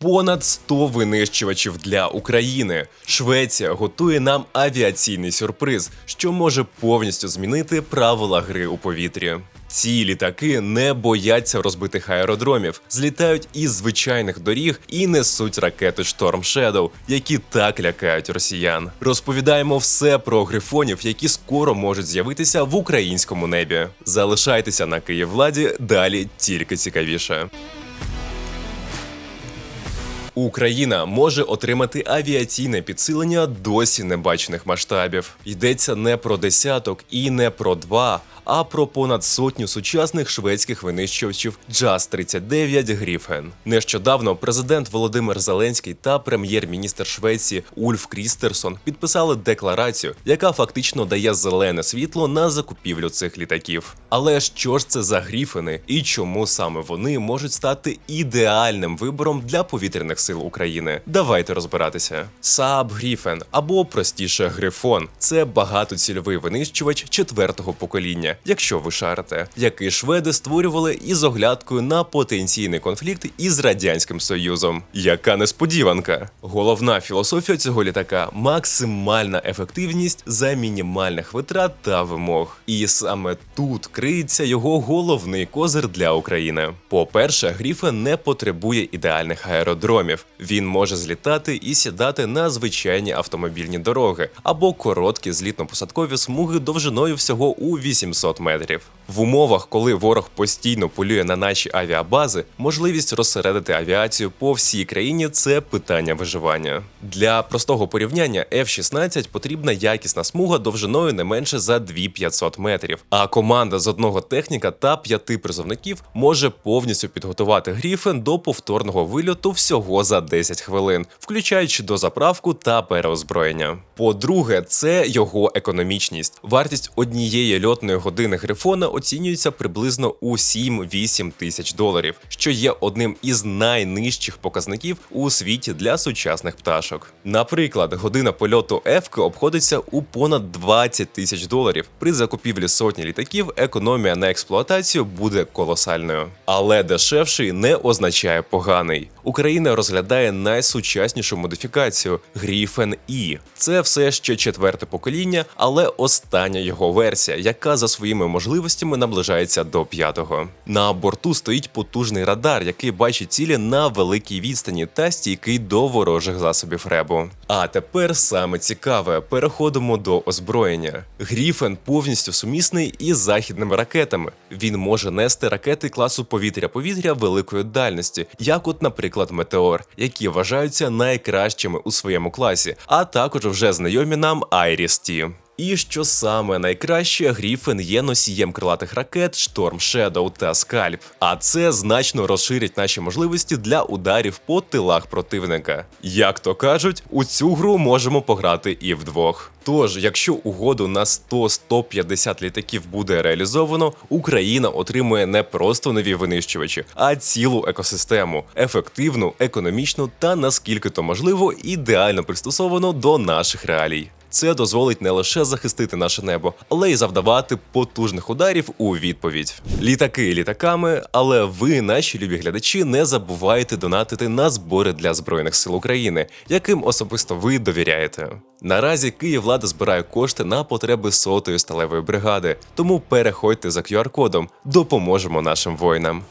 Понад 100 винищувачів для України. Швеція готує нам авіаційний сюрприз, що може повністю змінити правила гри у повітрі. Ці літаки не бояться розбитих аеродромів, злітають із звичайних доріг і несуть ракети Storm Shadow, які так лякають росіян. Розповідаємо все про грифонів, які скоро можуть з'явитися в українському небі. Залишайтеся на Київладі, далі тільки цікавіше. Україна може отримати авіаційне підсилення досі небачених масштабів. Йдеться не про десяток і не про два, а про понад сотню сучасних шведських винищувачів JAS 39 Гріфен. Нещодавно президент Володимир Зеленський та прем'єр-міністр Швеції Ульф Крістерсон підписали декларацію, яка фактично дає зелене світло на закупівлю цих літаків. Але що ж це за гріфени і чому саме вони можуть стати ідеальним вибором для повітряних сил України? Давайте розбиратися. Saab Гріфен або простіше Грифон це багатоцільовий винищувач четвертого покоління, якщо ви шарите, який шведи створювали із оглядкою на потенційний конфлікт із радянським союзом. Яка несподіванка! Головна філософія цього літака максимальна ефективність за мінімальних витрат та вимог. І саме тут криється його головний козир для України. По-перше, Гріфен не потребує ідеальних аеродромів. Він може злітати і сідати на звичайні автомобільні дороги або короткі злітно-посадкові смуги довжиною всього у 800 метрів. В умовах, коли ворог постійно полює на наші авіабази, можливість розсередити авіацію по всій країні це питання виживання. Для простого порівняння F-16 потрібна якісна смуга довжиною не менше за 2500 метрів. А команда з одного техніка та п'яти призовників може повністю підготувати Гріфен до повторного вильоту всього за 10 хвилин, включаючи дозаправку та переозброєння. По-друге, це його економічність. Вартість однієї льотної години Грифона оцінюється приблизно у 7-8 тисяч доларів, що є одним із найнижчих показників у світі для сучасних пташок. Наприклад, година польоту Ефки обходиться у понад 20 тисяч доларів. При закупівлі сотні літаків економія на експлуатацію буде колосальною. Але дешевший не означає поганий. Україна розглядає найсучаснішу модифікацію Гріфен І. Це все ще четверте покоління, але остання його версія, яка за своїми можливостями наближається до п'ятого. На борту стоїть потужний радар, який бачить цілі на великій відстані та стійкий до ворожих засобів ребу. А тепер саме цікаве, переходимо до озброєння. Гріфен повністю сумісний із західними ракетами. Він може нести ракети класу повітря-повітря великої дальності, як, от, наприклад, Метеор, які вважаються найкращими у своєму класі, а також вже знайомі нам Айріс-Ті. І що саме найкраще, Гріфен є носієм крилатих ракет Storm Shadow та Скальп. А це значно розширить наші можливості для ударів по тилах противника. Як то кажуть, у цю гру можемо пограти і вдвох. Тож, якщо угоду на 100-150 літаків буде реалізовано, Україна отримує не просто нові винищувачі, а цілу екосистему, ефективну, економічну та наскільки то можливо ідеально пристосовану до наших реалій. Це дозволить не лише захистити наше небо, але й завдавати потужних ударів у відповідь. Літаки літаками, але ви, наші любі глядачі, не забувайте донатити на збори для збройних сил України, яким особисто ви довіряєте. Наразі Київлада збирає кошти на потреби сотої сталевої бригади, тому переходьте за QR-кодом, допоможемо нашим воїнам.